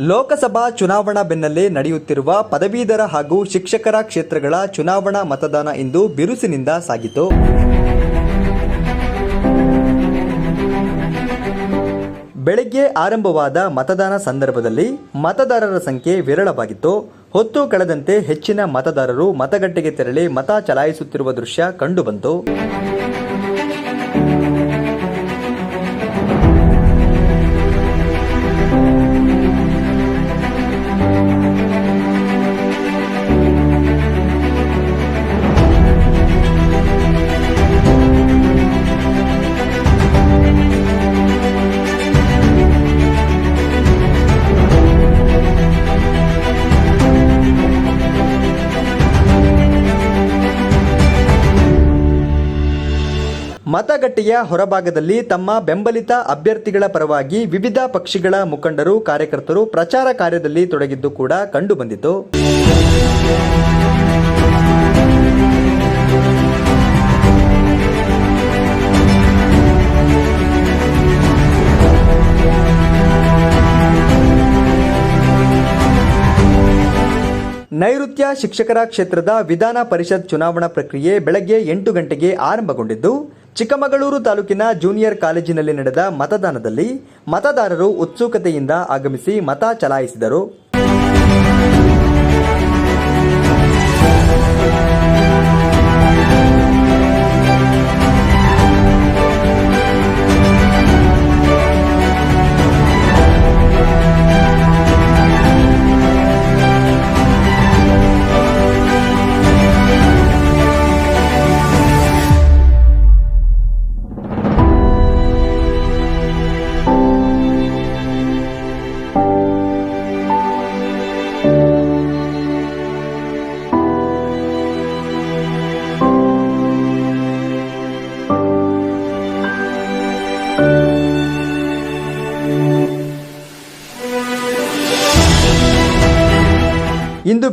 ಲೋಕಸಭಾ ಚುನಾವಣಾ ಬೆನ್ನಲ್ಲೇ ನಡೆಯುತ್ತಿರುವ ಪದವೀಧರ ಹಾಗೂ ಶಿಕ್ಷಕರ ಕ್ಷೇತ್ರಗಳ ಚುನಾವಣಾ ಮತದಾನ ಇಂದು ಬಿರುಸಿನಿಂದ ಸಾಗಿತು. ಬೆಳಗ್ಗೆ ಆರಂಭವಾದ ಮತದಾನ ಸಂದರ್ಭದಲ್ಲಿ ಮತದಾರರ ಸಂಖ್ಯೆ ವಿರಳವಾಗಿತ್ತು. ಹೊತ್ತು ಕಳೆದಂತೆ ಹೆಚ್ಚಿನ ಮತದಾರರು ಮತಗಟ್ಟೆಗೆ ತೆರಳಿ ಮತ ಚಲಾಯಿಸುತ್ತಿರುವ ದೃಶ್ಯ ಕಂಡುಬಂತು. ಮತಗಟ್ಟೆಯ ಹೊರಭಾಗದಲ್ಲಿ ತಮ್ಮ ಬೆಂಬಲಿತ ಅಭ್ಯರ್ಥಿಗಳ ಪರವಾಗಿ ವಿವಿಧ ಪಕ್ಷಿಗಳ ಮುಖಂಡರು, ಕಾರ್ಯಕರ್ತರು ಪ್ರಚಾರ ಕಾರ್ಯದಲ್ಲಿ ತೊಡಗಿದ್ದು ಕೂಡ ಕಂಡುಬಂದಿತು ನೈಋತ್ಯ ಶಿಕ್ಷಕರ ಕ್ಷೇತ್ರದ ವಿಧಾನ ಪರಿಷತ್ ಚುನಾವಣಾ ಪ್ರಕ್ರಿಯೆ ಬೆಳಗ್ಗೆ ಎಂಟು ಗಂಟೆಗೆ ಆರಂಭಗೊಂಡಿದ್ದು, ಚಿಕ್ಕಮಗಳೂರು ತಾಲೂಕಿನ ಜೂನಿಯರ್ ಕಾಲೇಜಿನಲ್ಲಿ ನಡೆದ ಮತದಾನದಲ್ಲಿ ಮತದಾರರು ಉತ್ಸುಕತೆಯಿಂದ ಆಗಮಿಸಿ ಮತ ಚಲಾಯಿಸಿದರು.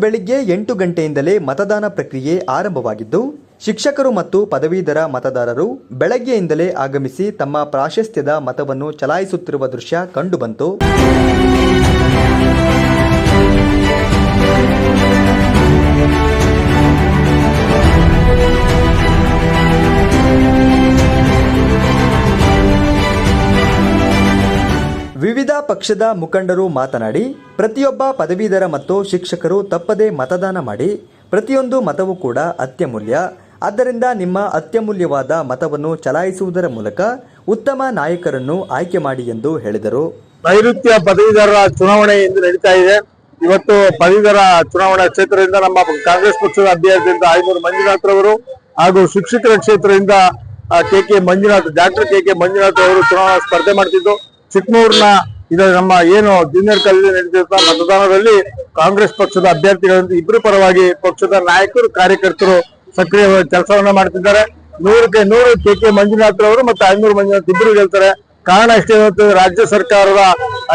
ಬೆಳಿಗ್ಗೆ ಎಂಟು ಗಂಟೆಯಿಂದಲೇ ಮತದಾನ ಪ್ರಕ್ರಿಯೆ ಆರಂಭವಾಗಿದ್ದು, ಶಿಕ್ಷಕರು ಮತ್ತು ಪದವೀಧರ ಮತದಾರರು ಬೆಳಗ್ಗೆಯಿಂದಲೇ ಆಗಮಿಸಿ ತಮ್ಮ ಪ್ರಾಶಸ್ತ್ಯದ ಮತವನ್ನು ಚಲಾಯಿಸುತ್ತಿರುವ ದೃಶ್ಯ ಕಂಡುಬಂತು. ವಿವಿಧ ಪಕ್ಷದ ಮುಖಂಡರು ಮಾತನಾಡಿ, ಪ್ರತಿಯೊಬ್ಬ ಪದವೀಧರ ಮತ್ತು ಶಿಕ್ಷಕರು ತಪ್ಪದೇ ಮತದಾನ ಮಾಡಿ, ಪ್ರತಿಯೊಂದು ಮತವೂ ಕೂಡ ಅತ್ಯಮೂಲ್ಯ. ಆದ್ದರಿಂದ ನಿಮ್ಮ ಅತ್ಯಮೂಲ್ಯವಾದ ಮತವನ್ನು ಚಲಾಯಿಸುವುದರ ಮೂಲಕ ಉತ್ತಮ ನಾಯಕರನ್ನು ಆಯ್ಕೆ ಮಾಡಿ ಎಂದು ಹೇಳಿದರು. ನೈಋತ್ಯ ಪದವೀಧರರ ಚುನಾವಣೆ ಇಂದು ನಡೀತಾ ಇದೆ. ಇವತ್ತು ಪದವೀಧರ ಚುನಾವಣಾ ಕ್ಷೇತ್ರದಿಂದ ನಮ್ಮ ಕಾಂಗ್ರೆಸ್ ಪಕ್ಷದ ಅಭ್ಯರ್ಥಿಯಿಂದ ಐನೂರು ಮಂಜುನಾಥ್ ರವರು ಹಾಗೂ ಶಿಕ್ಷಕರ ಕ್ಷೇತ್ರದಿಂದ K K Manjunath, doctor K K Manjunath ಅವರು ಚುನಾವಣಾ ಸ್ಪರ್ಧೆ ಮಾಡ್ತಿದ್ದು. ಚಿಕ್ಕಮೂರಿನ ಇದು ನಮ್ಮ ಏನು ಜೂನಿಯರ್ ಕಾಲೇಜ್ ನಡೆದಿರುವ ಮತದಾನದಲ್ಲಿ ಕಾಂಗ್ರೆಸ್ ಪಕ್ಷದ ಅಭ್ಯರ್ಥಿಗಳನ್ನು ಇಬ್ಬರು ಪರವಾಗಿ ಪಕ್ಷದ ನಾಯಕರು, ಕಾರ್ಯಕರ್ತರು ಸಕ್ರಿಯವಾಗಿ ಕೆಲಸವನ್ನ ಮಾಡ್ತಿದ್ದಾರೆ. ನೂರಕ್ಕೆ ನೂರು ಕೆ ಕೆ ಮಂಜುನಾಥ್ ಅವರು ಮತ್ತೆ ಐನೂರು ಮಂಜುನಾಥ್ ಇಬ್ಬರು ಗೆಲ್ತಾರೆ. ಕಾರಣ ಇವತ್ತು ರಾಜ್ಯ ಸರ್ಕಾರದ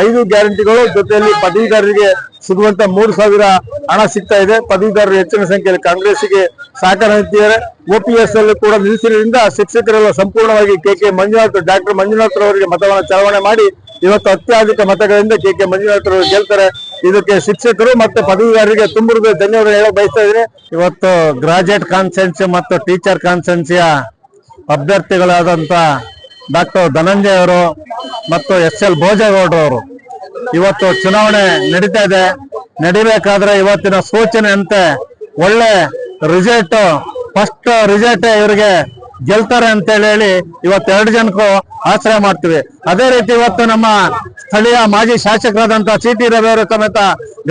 ಐದು ಗ್ಯಾರಂಟಿಗಳು ಜೊತೆಯಲ್ಲಿ ಪದವೀಧರರಿಗೆ ಸಿಗುವಂತ ಮೂರು ಸಾವಿರ ಹಣ ಸಿಗ್ತಾ ಇದೆ. ಪದವೀಧರರು ಹೆಚ್ಚಿನ ಸಂಖ್ಯೆಯಲ್ಲಿ ಕಾಂಗ್ರೆಸ್ಗೆ ಸಹಕಾರ ನೀಡ್ತಿದ್ದಾರೆ. ಓಪಿಎಸ್ ಅಲ್ಲಿ ಕೂಡ ನಿಲ್ಲಿಸಿರೋದ್ರಿಂದ ಶಿಕ್ಷಕರೆಲ್ಲ ಸಂಪೂರ್ಣವಾಗಿ K K Manjunath, doctor Manjunath ಅವರಿಗೆ ಮತವನ್ನು ಚಲಾವಣೆ ಮಾಡಿ ಇವತ್ತು ಅತ್ಯಧಿಕ ಮತಗಳಿಂದ ಕೆ ಕೆ ಮಂಜುನಾಥ್ ಅವರು ಗೆಲ್ತಾರೆ. ಇದಕ್ಕೆ ಶಿಕ್ಷಕರು ಮತ್ತೆ ಪದವೀಧರರಿಗೆ ತುಂಬ ಧನ್ಯವಾದ ಹೇಳಕ್ ಬಯಸ್ತಾ ಇದ್ರೆ ಇವತ್ತು ಗ್ರಾಜುಯೇಟ್ ಕಾನ್ಸೆನ್ಸಿ ಮತ್ತು ಟೀಚರ್ ಕಾನ್ಸೆನ್ಸಿಯ ಅಭ್ಯರ್ಥಿಗಳಾದಂತ ಡಾಕ್ಟರ್ ಧನಂಜಯ ಅವರು ಮತ್ತು ಎಸ್ ಎಲ್ ಭೋಜೇಗೌಡರವರು ಇವತ್ತು ಚುನಾವಣೆ ನಡೀತಾ ಇದೆ. ನಡಿಬೇಕಾದ್ರೆ ಇವತ್ತಿನ ಸೂಚನೆ ಅಂತೆ ಒಳ್ಳೆ ರಿಸಲ್ಟ್ ಫಸ್ಟ್ ರಿಸಲ್ಟ್ ಇವರಿಗೆ ಗೆಲ್ತಾರೆ ಅಂತ ಹೇಳಿ ಇವತ್ತು ಎರಡು ಜನಕ್ಕೂ ಆಶ್ರಯ ಮಾಡ್ತೀವಿ. ಅದೇ ರೀತಿ ಇವತ್ತು ನಮ್ಮ ಸ್ಥಳೀಯ ಮಾಜಿ ಶಾಸಕರಾದಂತಹ ಸಿ ಟಿ ರವಿ ಅವರು ಸಮೇತ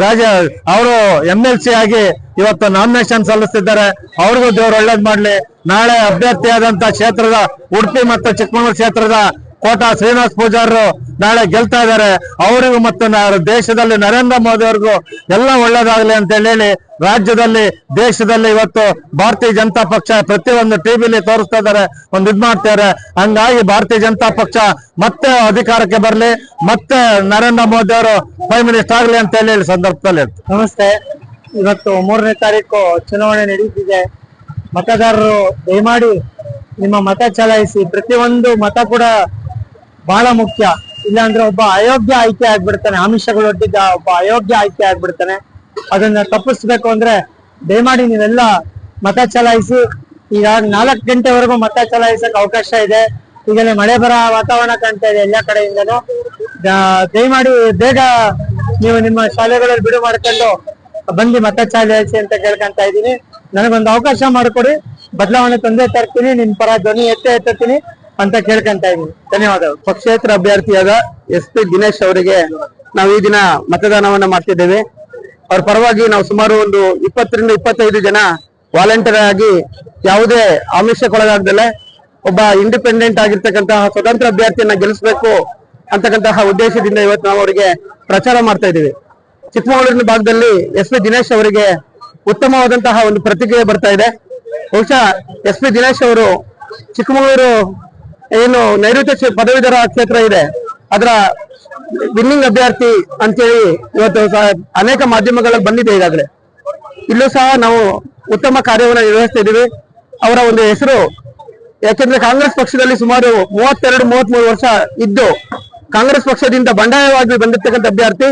ರಾಜ ಅವರು ಎಂ ಎಲ್ ಸಿ ಆಗಿ ಇವತ್ತು ನಾಮಿನೇಷನ್ ಸಲ್ಲಿಸ್ತಿದ್ದಾರೆ. ಅವ್ರಿಗೂ ದೇವ್ರು ಒಳ್ಳೇದ್ ಮಾಡ್ಲಿ. ನಾಳೆ ಅಭ್ಯರ್ಥಿಯಾದಂತಹ ಕ್ಷೇತ್ರದ ಉಡುಪಿ ಮತ್ತು ಚಿಕ್ಕಮಗಳೂರು ಕ್ಷೇತ್ರದ ಕೋಟಾ ಶ್ರೀನಿವಾಸ ಪೂಜಾರರು ನಾಳೆ ಗೆಲ್ತಾ ಇದ್ದಾರೆ. ಅವರಿಗೂ ಮತ್ತು ದೇಶದಲ್ಲಿ ನರೇಂದ್ರ ಮೋದಿ ಅವ್ರಿಗೂ ಎಲ್ಲ ಒಳ್ಳೇದಾಗ್ಲಿ ಅಂತ ಹೇಳಿ ರಾಜ್ಯದಲ್ಲಿ, ದೇಶದಲ್ಲಿ ಇವತ್ತು ಭಾರತೀಯ ಜನತಾ ಪಕ್ಷ ಪ್ರತಿಯೊಂದು ಟಿವಿಲಿ ತೋರಿಸ್ತಾ ಇದ್ದಾರೆ. ಒಂದು ಇದ್ ಮಾಡ್ತಾರೆ ಹಂಗಾಗಿ ಭಾರತೀಯ ಜನತಾ ಪಕ್ಷ ಮತ್ತೆ ಅಧಿಕಾರಕ್ಕೆ ಬರಲಿ, ಮತ್ತೆ ನರೇಂದ್ರ ಮೋದಿ ಅವರು ಪ್ರೈಮ್ ಮಿನಿಸ್ಟರ್ ಆಗ್ಲಿ ಅಂತ ಹೇಳಿ ಸಂದರ್ಭದಲ್ಲಿ. ನಮಸ್ತೆ. ಇವತ್ತು ಮೂರನೇ ತಾರೀಕು ಚುನಾವಣೆ ನಡೀತಿದೆ ಮತದಾರರು ದಯಮಾಡಿ ನಿಮ್ಮ ಮತ ಚಲಾಯಿಸಿ, ಪ್ರತಿಯೊಂದು ಮತ ಕೂಡ ಬಹಳ ಮುಖ್ಯ. ಇಲ್ಲಾಂದ್ರೆ ಒಬ್ಬ ಅಯೋಗ್ಯ ಆಯ್ಕೆ ಆಗ್ಬಿಡ್ತಾನೆ. ಆಮಿಷಗಳೊಟ್ಟಿದ್ದ ಒಬ್ಬ ಅಯೋಗ್ಯ ಆಯ್ಕೆ ಆಗ್ಬಿಡ್ತಾನೆ. ಅದನ್ನ ತಪ್ಪಿಸ್ಬೇಕು ಅಂದ್ರೆ ದಯಮಾಡಿ ನೀವೆಲ್ಲ ಮತ ಚಲಾಯಿಸಿ ಈಗ ನಾಲ್ಕು ಗಂಟೆವರೆಗೂ ಮತ ಚಲಾಯಿಸಕ್ ಅವಕಾಶ ಇದೆ. ಈಗಲೇ ಮಳೆ ಬರ ವಾತಾವರಣ ಕಾಣ್ತಾ ಇದೆ ಎಲ್ಲಾ ಕಡೆಯಿಂದನೂ. ದಯಮಾಡಿ ಬೇಗ ನೀವು ನಿಮ್ಮ ಶಾಲೆಗಳಲ್ಲಿ ಬಿಡು ಮಾಡ್ಕೊಂಡು ಬಂದು ಮತ ಚಲಾಯಿಸಿ ಅಂತ ಕೇಳ್ಕೊಂತ ಇದ್ದೀನಿ. ನನಗೊಂದು ಅವಕಾಶ ಮಾಡಿಕೊಡಿ. ಬದಲಾವಣೆ ತಂದೆ ತರ್ತೀನಿ, ನಿಮ್ ಪರ ಧ್ವನಿ ಎತ್ತೇ ಎತ್ತುತ್ತೀನಿ. ಅಂತ ಕೇಳ್ಕೊಂತ ಇದ್ದೀನಿ. ಧನ್ಯವಾದಗಳು. ಪಕ್ಷೇತರ ಅಭ್ಯರ್ಥಿಯಾದ ಎಸ್ ಪಿ ದಿನೇಶ್ ಅವರಿಗೆ ನಾವು ಈ ದಿನ ಮತದಾನವನ್ನ ಮಾಡ್ತಿದ್ದೇವೆ. ಅವ್ರ ಪರವಾಗಿ ನಾವು ಸುಮಾರು ಒಂದು ಇಪ್ಪತ್ತರಿಂದ ಇಪ್ಪತ್ತೈದು ಜನ ವಾಲಂಟಿಯರ್ ಆಗಿ ಯಾವುದೇ ಆಮಿಷಕ್ಕೊಳಗಾಗ್ದಲೆ ಒಬ್ಬ ಇಂಡಿಪೆಂಡೆಂಟ್ ಆಗಿರ್ತಕ್ಕಂತಹ ಸ್ವತಂತ್ರ ಅಭ್ಯರ್ಥಿಯನ್ನ ಗೆಲ್ಲಿಸಬೇಕು ಅಂತಕ್ಕಂತಹ ಉದ್ದೇಶದಿಂದ ಇವತ್ತು ನಾವು ಅವರಿಗೆ ಪ್ರಚಾರ ಮಾಡ್ತಾ ಇದ್ದೀವಿ. ಚಿಕ್ಕಮಗಳೂರಿನ ಭಾಗದಲ್ಲಿ ಎಸ್ ಪಿ ದಿನೇಶ್ ಅವರಿಗೆ ಉತ್ತಮವಾದಂತಹ ಒಂದು ಪ್ರತಿಕ್ರಿಯೆ ಬರ್ತಾ ಇದೆ. ಬಹುಶಃ ಎಸ್ ಪಿ ದಿನೇಶ್ ಅವರು ಚಿಕ್ಕಮಗಳೂರು ಏನು ನೈಋತ್ಯ ಪದವೀಧರ ಕ್ಷೇತ್ರ ಇದೆ. ಅದರ ವಿನ್ನಿಂಗ್ ಅಭ್ಯರ್ಥಿ ಅಂತೇಳಿ ಇವತ್ತು ಅನೇಕ ಮಾಧ್ಯಮಗಳಲ್ಲಿ ಬಂದಿದೆ ಈಗಾಗಲೇ. ಇಲ್ಲೂ ಸಹ ನಾವು ಉತ್ತಮ ಕಾರ್ಯವನ್ನು ನಿರ್ವಹಿಸ್ತಾ ಇದ್ದೀವಿ. ಅವರ ಒಂದು ಹೆಸರು, ಯಾಕೆಂದ್ರೆ ಕಾಂಗ್ರೆಸ್ ಪಕ್ಷದಲ್ಲಿ ಸುಮಾರು ಮೂವತ್ತೆರಡು, ಮೂವತ್ಮೂರು ವರ್ಷ ಇದ್ದು, ಕಾಂಗ್ರೆಸ್ ಪಕ್ಷದಿಂದ ಬಂಡಾಯವಾಗಿ ಬಂದಿರ್ತಕ್ಕಂಥ ಅಭ್ಯರ್ಥಿ,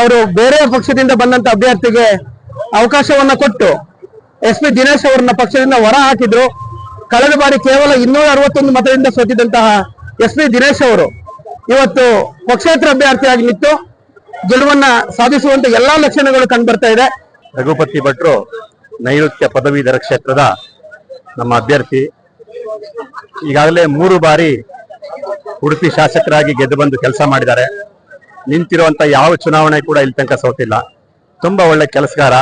ಅವರು ಬೇರೆ ಪಕ್ಷದಿಂದ ಬಂದಂತ ಅಭ್ಯರ್ಥಿಗೆ ಅವಕಾಶವನ್ನ ಕೊಟ್ಟು ಎಸ್ ಪಿ ದಿನೇಶ್ ಅವರನ್ನ ಪಕ್ಷದಿಂದ ಹೊರ ಹಾಕಿದ್ರು. ಕಳೆದ ಬಾರಿ ಕೇವಲ ಇನ್ನೂರ ಅರವತ್ತೊಂದು ಮತದಿಂದ ಸೋತಿದ್ದಂತಹ ಎಸ್ ಪಿ ದಿನೇಶ್ ಅವರು ಇವತ್ತು ಪಕ್ಷೇತರ ಅಭ್ಯರ್ಥಿಯಾಗಿ ನಿಂತು ಗೆಲುವನ್ನ ಸಾಧಿಸುವಂತ ಎಲ್ಲಾ ಲಕ್ಷಣಗಳು ಕಂಡು ಬರ್ತಾ ಇದೆ. ರಘುಪತಿ ಭಟ್ರು ನೈಋತ್ಯ ಪದವೀಧರ ಕ್ಷೇತ್ರದ ನಮ್ಮ ಅಭ್ಯರ್ಥಿ. ಈಗಾಗಲೇ ಮೂರು ಬಾರಿ ಉಡುಪಿ ಶಾಸಕರಾಗಿ ಗೆದ್ದು ಬಂದು ಕೆಲಸ ಮಾಡಿದ್ದಾರೆ. ನಿಂತಿರುವಂತ ಯಾವ ಚುನಾವಣೆ ಕೂಡ ಇಲ್ಲಿ ತನಕ ಸೋತಿಲ್ಲ. ತುಂಬಾ ಒಳ್ಳೆ ಕೆಲಸಗಾರ.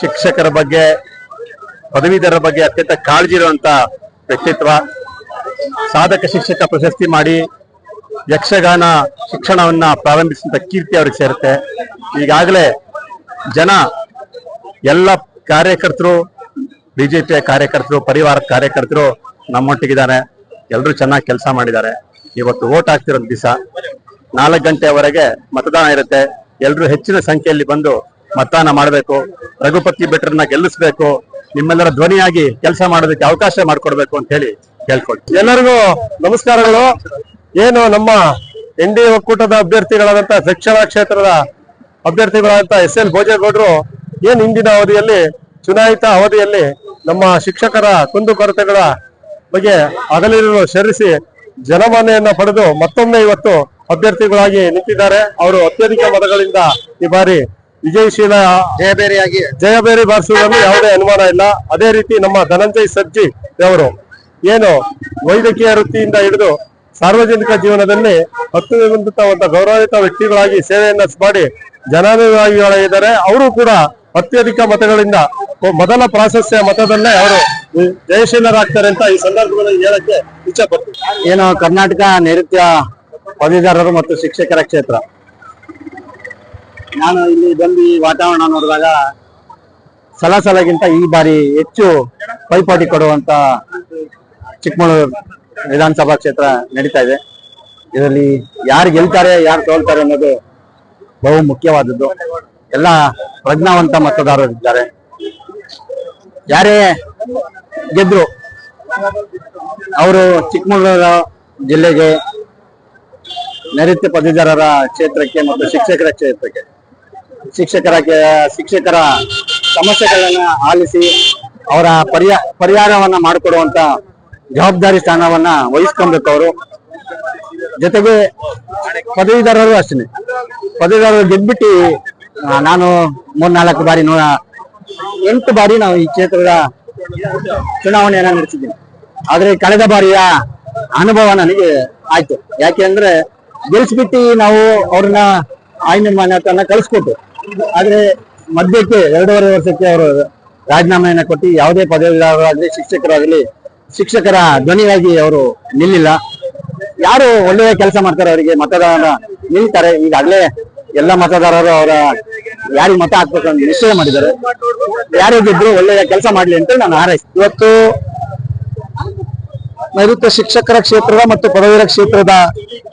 ಶಿಕ್ಷಕರ ಬಗ್ಗೆ ಪದವೀಧರರ ಬಗ್ಗೆ ಅತ್ಯಂತ ಕಾಳಜಿ ಇರುವಂತ ವ್ಯಕ್ತಿತ್ವ, ಸಾಧಕ ಶಿಕ್ಷಕ ಪ್ರಶಸ್ತಿ ಮಾಡಿ ಯಕ್ಷಗಾನ ಶಿಕ್ಷಣವನ್ನ ಪ್ರಾರಂಭಿಸಿದ ಕೀರ್ತಿ ಅವ್ರಿಗೆ ಸೇರುತ್ತೆ. ಈಗಾಗಲೇ ಜನ ಎಲ್ಲ ಕಾರ್ಯಕರ್ತರು, ಬಿಜೆಪಿಯ ಕಾರ್ಯಕರ್ತರು, ಪರಿವಾರ ಕಾರ್ಯಕರ್ತರು ನಮ್ಮೊಟ್ಟಿಗಿದ್ದಾರೆ. ಎಲ್ಲರೂ ಚೆನ್ನಾಗಿ ಕೆಲಸ ಮಾಡಿದ್ದಾರೆ. ಇವತ್ತು ಓಟ್ ಹಾಕ್ತಿರೋ ದಿವಸ. ನಾಲ್ಕು ಗಂಟೆವರೆಗೆ ಮತದಾನ ಇರುತ್ತೆ. ಎಲ್ಲರೂ ಹೆಚ್ಚಿನ ಸಂಖ್ಯೆಯಲ್ಲಿ ಬಂದು ಮತದಾನ ಮಾಡಬೇಕು. ರಘುಪತಿ ಭಟ್ರನ್ನ ಗೆಲ್ಲಿಸ್ಬೇಕು, ನಿಮ್ಮೆಲ್ಲರ ಧ್ವನಿಯಾಗಿ ಕೆಲಸ ಮಾಡೋದಕ್ಕೆ ಅವಕಾಶ ಮಾಡಿಕೊಡ್ಬೇಕು ಅಂತ ಹೇಳಿ ಕೇಳ್ಕೊಳ್ತೀವಿ ಎಲ್ಲರಿಗೂ ನಮಸ್ಕಾರಗಳು. ಏನು ನಮ್ಮ ಎನ್ ಡಿ ಒಕ್ಕೂಟದ ಅಭ್ಯರ್ಥಿಗಳಾದಂತಹ ಶಿಕ್ಷಣ ಕ್ಷೇತ್ರದ ಅಭ್ಯರ್ಥಿಗಳಾದಂತಹ ಎಸ್ ಎಲ್ ಭೋಜೇಗೌಡರು ಏನ್ ಹಿಂದಿನ ಅವಧಿಯಲ್ಲಿ, ಚುನಾಯಿತ ಅವಧಿಯಲ್ಲಿ ನಮ್ಮ ಶಿಕ್ಷಕರ ಕುಂದುಕೊರತೆಗಳ ಬಗ್ಗೆ ಹಗಲಿರುಳು ಶರಿಸಿ ಜನಮಾನ್ಯನ್ನ ಪಡೆದು ಮತ್ತೊಮ್ಮೆ ಇವತ್ತು ಅಭ್ಯರ್ಥಿಗಳಾಗಿ ನಿಂತಿದ್ದಾರೆ. ಅವರು ಅತ್ಯಧಿಕ ಮತಗಳಿಂದ ಈ ಬಾರಿ ವಿಜಯಶೀಲ ಜಯಬೇರಿಯಾಗಿ ಜಯಬೇರಿ ಬಾರಿಸುವುದರಲ್ಲಿ ಯಾವುದೇ ಅನುಮಾನ ಇಲ್ಲ. ಅದೇ ರೀತಿ ನಮ್ಮ ಧನಂಜಯ್ ಸರ್ಜಿ ಅವರು ಏನು ವೈದ್ಯಕೀಯ ವೃತ್ತಿಯಿಂದ ಹಿಡಿದು ಸಾರ್ವಜನಿಕ ಜೀವನದಲ್ಲಿ ಅತ್ಯುನ್ನತ ಗೌರವಿತ ವ್ಯಕ್ತಿಗಳಾಗಿ ಸೇವೆಯನ್ನ ಮಾಡಿ ಜನಾನುಭವಿಗಳಾಗಿದ್ದಾರೆ ಅವರು ಕೂಡ ಅತ್ಯಧಿಕ ಮತಗಳಿಂದ ಮೊದಲ ಪ್ರಾಶಸ್ತ್ಯ ಮತದಲ್ಲೇ ಅವರು ಜಯಶೀಲರಾಗ್ತಾರೆ ಅಂತ ಈ ಸಂದರ್ಭದಲ್ಲಿ ಹೇಳಕ್ಕೆ ಇಚ್ಛೆ ಪಡ್ತೀನಿ. ಏನು ಕರ್ನಾಟಕ ನೈಋತ್ಯ ಪದವೀಧರರು ಮತ್ತು ಶಿಕ್ಷಕರ ಕ್ಷೇತ್ರ? ನಾನು ಇಲ್ಲಿ ಬಂದು ಈ ವಾತಾವರಣ ನೋಡಿದಾಗ ಸಲ ಸಲಗಿಂತ ಈ ಬಾರಿ ಹೆಚ್ಚು ಪೈಪೋಟಿ ಕೊಡುವಂತ ಚಿಕ್ಕಮಗಳೂರು ವಿಧಾನಸಭಾ ಕ್ಷೇತ್ರ ನಡೀತಾ ಇದೆ. ಇದರಲ್ಲಿ ಯಾರು ಗೆಲ್ತಾರೆ, ಯಾರು ತೋಲ್ತಾರೆ ಅನ್ನೋದು ಬಹು ಮುಖ್ಯವಾದದ್ದು. ಎಲ್ಲ ಪ್ರಜ್ಞಾವಂತ ಮತದಾರರು ಇದ್ದಾರೆ. ಯಾರೇ ಗೆದ್ರು ಅವರು ಚಿಕ್ಕಮಗಳೂರು ಜಿಲ್ಲೆಗೆ ನೈಋತ್ಯ ಪದವೀಧರರ ಕ್ಷೇತ್ರಕ್ಕೆ ಮತ್ತು ಶಿಕ್ಷಕರ ಕ್ಷೇತ್ರಕ್ಕೆ ಶಿಕ್ಷಕರ ಶಿಕ್ಷಕರ ಸಮಸ್ಯೆಗಳನ್ನ ಆಲಿಸಿ ಅವರ ಪರಿಹಾರ ಪರಿಹಾರವನ್ನ ಮಾಡಿಕೊಡುವಂತ ಜವಾಬ್ದಾರಿ ಸ್ಥಾನವನ್ನ ವಹಿಸ್ಕೊಬೇಕು ಅವರು. ಜೊತೆಗೆ ಪದವೀಧರರು ಅಷ್ಟೇ ಪದವೀಧರರು ಗೆದ್ಬಿಟ್ಟು ನಾನು ಮೂರ್ನಾಲ್ಕು ಬಾರಿ ನೂರ ಎಂಟು ಬಾರಿ ನಾವು ಈ ಕ್ಷೇತ್ರದ ಚುನಾವಣೆಯನ್ನ ನಡೆಸಿದ್ದೀನಿ. ಆದ್ರೆ ಕಳೆದ ಬಾರಿಯ ಅನುಭವ ನನಗೆ ಆಯ್ತು. ಯಾಕೆ ಅಂದ್ರೆ ಗೆಲ್ಸ್ಬಿಟ್ಟು ನಾವು ಅವ್ರನ್ನ ಆಯ್ನ ಮಾನ್ಯತನ್ನ ಕಳಿಸ್ಕೊಟ್ಟು ಆದ್ರೆ ಮಧ್ಯಕ್ಕೆ ಎರಡೂವರೆ ವರ್ಷಕ್ಕೆ ಅವರು ರಾಜೀನಾಮೆಯನ್ನ ಕೊಟ್ಟು ಯಾವುದೇ ಪದವಿದಾರರಾಗಲಿ, ಶಿಕ್ಷಕರಾಗಲಿ, ಶಿಕ್ಷಕರ ಧ್ವನಿಯಾಗಿ ಅವರು ನಿಲ್ಲಿಲ್ಲ. ಯಾರು ಒಳ್ಳೆಯ ಕೆಲಸ ಮಾಡ್ತಾರೆ ಅವರಿಗೆ ಮತದಾನ ನಿಲ್ತಾರೆ. ಈಗಾಗಲೇ ಎಲ್ಲ ಮತದಾರರು ಅವರ ಯಾರಿಗೆ ಮತ ಹಾಕ್ಬೇಕು ಅಂತ ನಿಶ್ಚಯ ಮಾಡಿದ್ದಾರೆ. ಯಾರಿಗಿದ್ರು ಒಳ್ಳೆಯ ಕೆಲಸ ಮಾಡ್ಲಿ ಅಂತ ನಾನು ಹಾರೈಸ್ ಇವತ್ತು ನೈಋತ್ಯ ಶಿಕ್ಷಕರ ಕ್ಷೇತ್ರದ ಮತ್ತು ಪದವೀಧರ ಕ್ಷೇತ್ರದ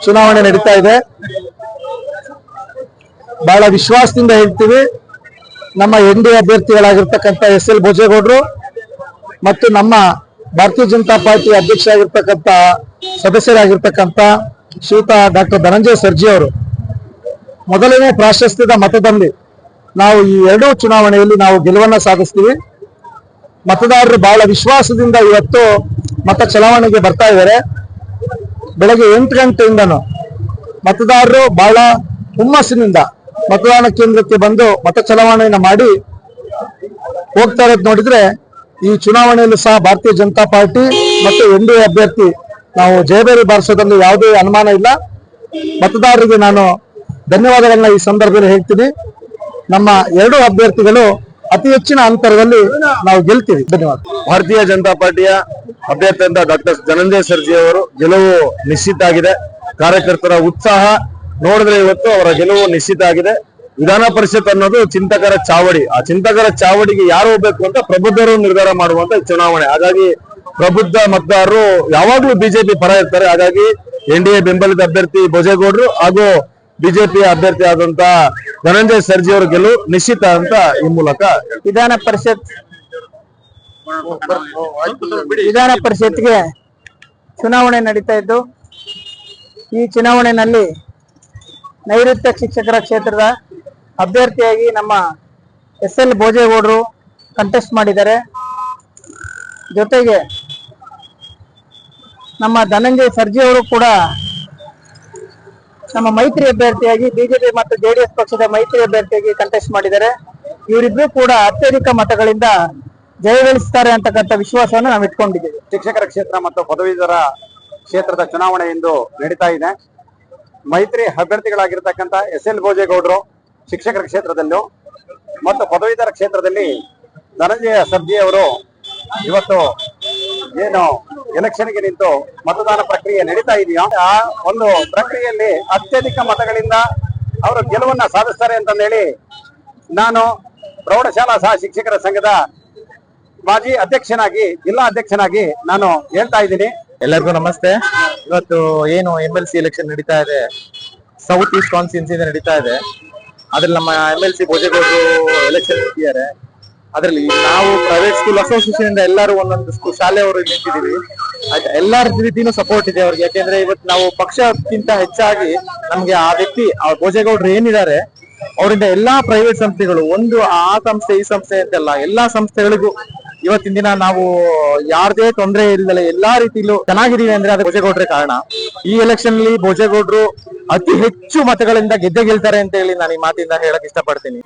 ಚುನಾವಣೆ ನಡೀತಾ ಇದೆ. ಬಹಳ ವಿಶ್ವಾಸದಿಂದ ಹೇಳ್ತೀವಿ. ನಮ್ಮ ಎನ್ ಡಿ ಅಭ್ಯರ್ಥಿಗಳಾಗಿರ್ತಕ್ಕಂಥ ಎಸ್ ಎಲ್ ಭೋಜೇಗೌಡರು ಮತ್ತು ನಮ್ಮ ಭಾರತೀಯ ಜನತಾ ಪಾರ್ಟಿ ಅಧ್ಯಕ್ಷರಾಗಿರ್ತಕ್ಕಂಥ ಸದಸ್ಯರಾಗಿರ್ತಕ್ಕಂಥ ಶ್ರೀಯುತ ಡಾಕ್ಟರ್ ಧನಂಜಯ ಸರ್ಜಿ ಅವರು. ಮೊದಲನೇ ಪ್ರಾಶಸ್ತ್ಯದ ಮತದಲ್ಲಿ ನಾವು ಈ ಎರಡೂ ಚುನಾವಣೆಯಲ್ಲಿ ನಾವು ಗೆಲುವನ್ನ ಸಾಧಿಸ್ತೀವಿ. ಮತದಾರರು ಬಹಳ ವಿಶ್ವಾಸದಿಂದ ಇವತ್ತು ಮತ ಚಲಾವಣೆಗೆ ಬರ್ತಾ ಇದ್ದಾರೆ. ಬೆಳಗ್ಗೆ ಎಂಟು ಗಂಟೆಯಿಂದನೂ ಮತದಾರರು ಬಹಳ ಹುಮ್ಮಸ್ಸಿನಿಂದ ಮತದಾನ ಕೇಂದ್ರಕ್ಕೆ ಬಂದು ಮತ ಚಲಾವಣೆಯನ್ನ ಮಾಡಿ ಹೋಗ್ತಾ ಇರೋದು ನೋಡಿದ್ರೆ ಈ ಚುನಾವಣೆಯಲ್ಲೂ ಸಹ ಭಾರತೀಯ ಜನತಾ ಪಾರ್ಟಿ ಮತ್ತು ಎನ್ ಡಿ ಅಭ್ಯರ್ಥಿ ನಾವು ಜಯಭೇರಿ ಬಾರಿಸೋದ್ರಲ್ಲಿ ಯಾವುದೇ ಅನುಮಾನ ಇಲ್ಲ. ಮತದಾರರಿಗೆ ನಾನು ಧನ್ಯವಾದಗಳನ್ನ ಈ ಸಂದರ್ಭದಲ್ಲಿ ಹೇಳ್ತೀನಿ. ನಮ್ಮ ಎರಡು ಅಭ್ಯರ್ಥಿಗಳು ಅತಿ ಹೆಚ್ಚಿನ ಅಂತರದಲ್ಲಿ ನಾವು ಗೆಲ್ತೀವಿ. ಧನ್ಯವಾದ. ಭಾರತೀಯ ಜನತಾ ಪಾರ್ಟಿಯ ಅಭ್ಯರ್ಥಿಯಿಂದ ಡಾಕ್ಟರ್ ಧನಂಜಯ ಸರ್ಜಿ ಅವರು ಗೆಲುವು ನಿಶ್ಚಿತ ಆಗಿದೆ ಕಾರ್ಯಕರ್ತರ ಉತ್ಸಾಹ ನೋಡಿದ್ರೆ ಇವತ್ತು ಅವರ ಗೆಲುವು ನಿಶ್ಚಿತ ಆಗಿದೆ. ವಿಧಾನ ಪರಿಷತ್ ಅನ್ನೋದು ಚಿಂತಕರ ಚಾವಡಿ. ಆ ಚಿಂತಕರ ಚಾವಡಿಗೆ ಯಾರು ಹೋಗ್ಬೇಕು ಅಂತ ಪ್ರಬುದ್ಧರು ನಿರ್ಧಾರ ಮಾಡುವಂತ ಚುನಾವಣೆ. ಹಾಗಾಗಿ ಪ್ರಬುದ್ಧ ಮತದಾರರು ಯಾವಾಗ್ಲೂ ಬಿಜೆಪಿ ಪರ ಇರ್ತಾರೆ. ಹಾಗಾಗಿ ಎನ್ ಡಿ ಎ ಬೆಂಬಲಿತ ಅಭ್ಯರ್ಥಿ ಭೋಜೇಗೌಡರು ಹಾಗೂ ಬಿಜೆಪಿ ಅಭ್ಯರ್ಥಿ ಆದಂತ ಧನಂಜಯ ಸರ್ಜಿ ಅವರ ಗೆಲುವು ನಿಶ್ಚಿತ ಅಂತ ಈ ಮೂಲಕ ವಿಧಾನ ಪರಿಷತ್. ವಿಧಾನ ಪರಿಷತ್ಗೆ ಚುನಾವಣೆ ನಡೀತಾ ಇದ್ದು, ಈ ಚುನಾವಣೆಯಲ್ಲಿ ನೈಋತ್ಯ ಶಿಕ್ಷಕರ ಕ್ಷೇತ್ರದ ಅಭ್ಯರ್ಥಿಯಾಗಿ ನಮ್ಮ ಎಸ್ ಎಲ್ ಭೋಜೇಗೌಡರು ಕಂಟೆಸ್ಟ್ ಮಾಡಿದ್ದಾರೆ. ಜೊತೆಗೆ ನಮ್ಮ ಧನಂಜಯ ಸರ್ಜಿ ಅವರು ಕೂಡ ನಮ್ಮ ಮೈತ್ರಿ ಅಭ್ಯರ್ಥಿಯಾಗಿ ಬಿಜೆಪಿ ಮತ್ತು ಜೆಡಿಎಸ್ ಪಕ್ಷದ ಮೈತ್ರಿ ಅಭ್ಯರ್ಥಿಯಾಗಿ ಕಂಟೆಸ್ಟ್ ಮಾಡಿದ್ದಾರೆ. ಇವರಿಬ್ರು ಕೂಡ ಅತ್ಯಧಿಕ ಮತಗಳಿಂದ ಜಯಗಳಿಸ್ತಾರೆ ಅಂತಕ್ಕಂಥ ವಿಶ್ವಾಸವನ್ನು ನಾವು ಇಟ್ಕೊಂಡಿದ್ದೀವಿ ಶಿಕ್ಷಕರ ಕ್ಷೇತ್ರ ಮತ್ತು ಪದವೀಧರ ಕ್ಷೇತ್ರದ ಚುನಾವಣೆ ಇಂದು ನಡೀತಾ ಇದೆ. ಮೈತ್ರಿ ಅಭ್ಯರ್ಥಿಗಳಾಗಿರ್ತಕ್ಕಂಥ ಎಸ್ ಎಲ್ ಭೋಜೇಗೌಡರು ಶಿಕ್ಷಕರ ಕ್ಷೇತ್ರದಲ್ಲೂ ಮತ್ತು ಪದವೀಧರ ಕ್ಷೇತ್ರದಲ್ಲಿ ಧನಂಜಯ ಸರ್ಜಿಯವರು ಇವತ್ತು ಏನು ಎಲೆಕ್ಷನ್ಗೆ ನಿಂತು ಮತದಾನ ಪ್ರಕ್ರಿಯೆ ನಡೀತಾ ಇದೆಯೋ? ಆ ಒಂದು ಪ್ರಕ್ರಿಯೆಯಲ್ಲಿ ಅತ್ಯಧಿಕ ಮತಗಳಿಂದ ಅವರು ಗೆಲುವನ್ನ ಸಾಧಿಸ್ತಾರೆ ಅಂತಂದೇಳಿ ನಾನು ಪ್ರೌಢಶಾಲಾ ಸಹ ಶಿಕ್ಷಕರ ಸಂಘದ ಮಾಜಿ ಅಧ್ಯಕ್ಷನಾಗಿ, ಜಿಲ್ಲಾ ಅಧ್ಯಕ್ಷನಾಗಿ ನಾನು ಹೇಳ್ತಾ ಇದ್ದೀನಿ. ಎಲ್ಲರಿಗೂ ನಮಸ್ತೆ. ಇವತ್ತು ಏನು ಎಂ ಎಲ್ ಸಿ ಎಲೆಕ್ಷನ್ ನಡೀತಾ ಇದೆ. ಸೌತ್ ಈಸ್ಟ್ ಕಾನ್ಸ್ಟಿಟ್ಯೂನ್ಸಿ ನಡೀತಾ ಇದೆ. ಅದ್ರಲ್ಲಿ ನಮ್ಮ ಎಂ ಎಲ್ ಸಿ ಭೋಜೇಗೌಡರು ಎಲೆಕ್ಷನ್ ನಿಂತಿದ್ದಾರೆ. ಅದ್ರಲ್ಲಿ ನಾವು ಪ್ರೈವೇಟ್ ಸ್ಕೂಲ್ ಅಸೋಸಿಯೇಷನ್ ಇಂದ ಎಲ್ಲರೂ ಒಂದೊಂದು ಶಾಲೆಯವರು ನಿಂತಿದ್ದೀವಿ. ಎಲ್ಲರ ರೀತಿನೂ ಸಪೋರ್ಟ್ ಇದೆ ಅವ್ರಿಗೆ. ಯಾಕೆಂದ್ರೆ ಇವತ್ತು ನಾವು ಪಕ್ಷಕ್ಕಿಂತ ಹೆಚ್ಚಾಗಿ ನಮ್ಗೆ ಆ ವ್ಯಕ್ತಿ, ಆ ಭೋಜೇಗೌಡರು ಏನಿದ್ದಾರೆ, ಅವರಿಂದ ಎಲ್ಲಾ ಪ್ರೈವೇಟ್ ಸಂಸ್ಥೆಗಳು, ಒಂದು ಆ ಸಂಸ್ಥೆ, ಈ ಸಂಸ್ಥೆ ಅಂತೆಲ್ಲ, ಎಲ್ಲಾ ಸಂಸ್ಥೆಗಳಿಗೂ ಇವತ್ತಿನ ದಿನ ನಾವು ಯಾರದೇ ತೊಂದರೆ ಇಲ್ಲದೆ ಎಲ್ಲಾ ರೀತಿಲೂ ಚೆನ್ನಾಗಿದೀವಿ ಅಂದ್ರೆ ಅದು ಭೋಜೇಗೌಡ್ರೆ ಕಾರಣ. ಈ ಎಲೆಕ್ಷನ್ ಅಲ್ಲಿ ಭೋಜೇಗೌಡರು ಅತಿ ಹೆಚ್ಚು ಮತಗಳಿಂದ ಗೆದ್ದೆ ಗೆಲ್ತಾರೆ ಅಂತ ಹೇಳಿ ನಾನು ಈ ಮಾತಿಂದ ಹೇಳಕ್ ಇಷ್ಟಪಡ್ತೀನಿ.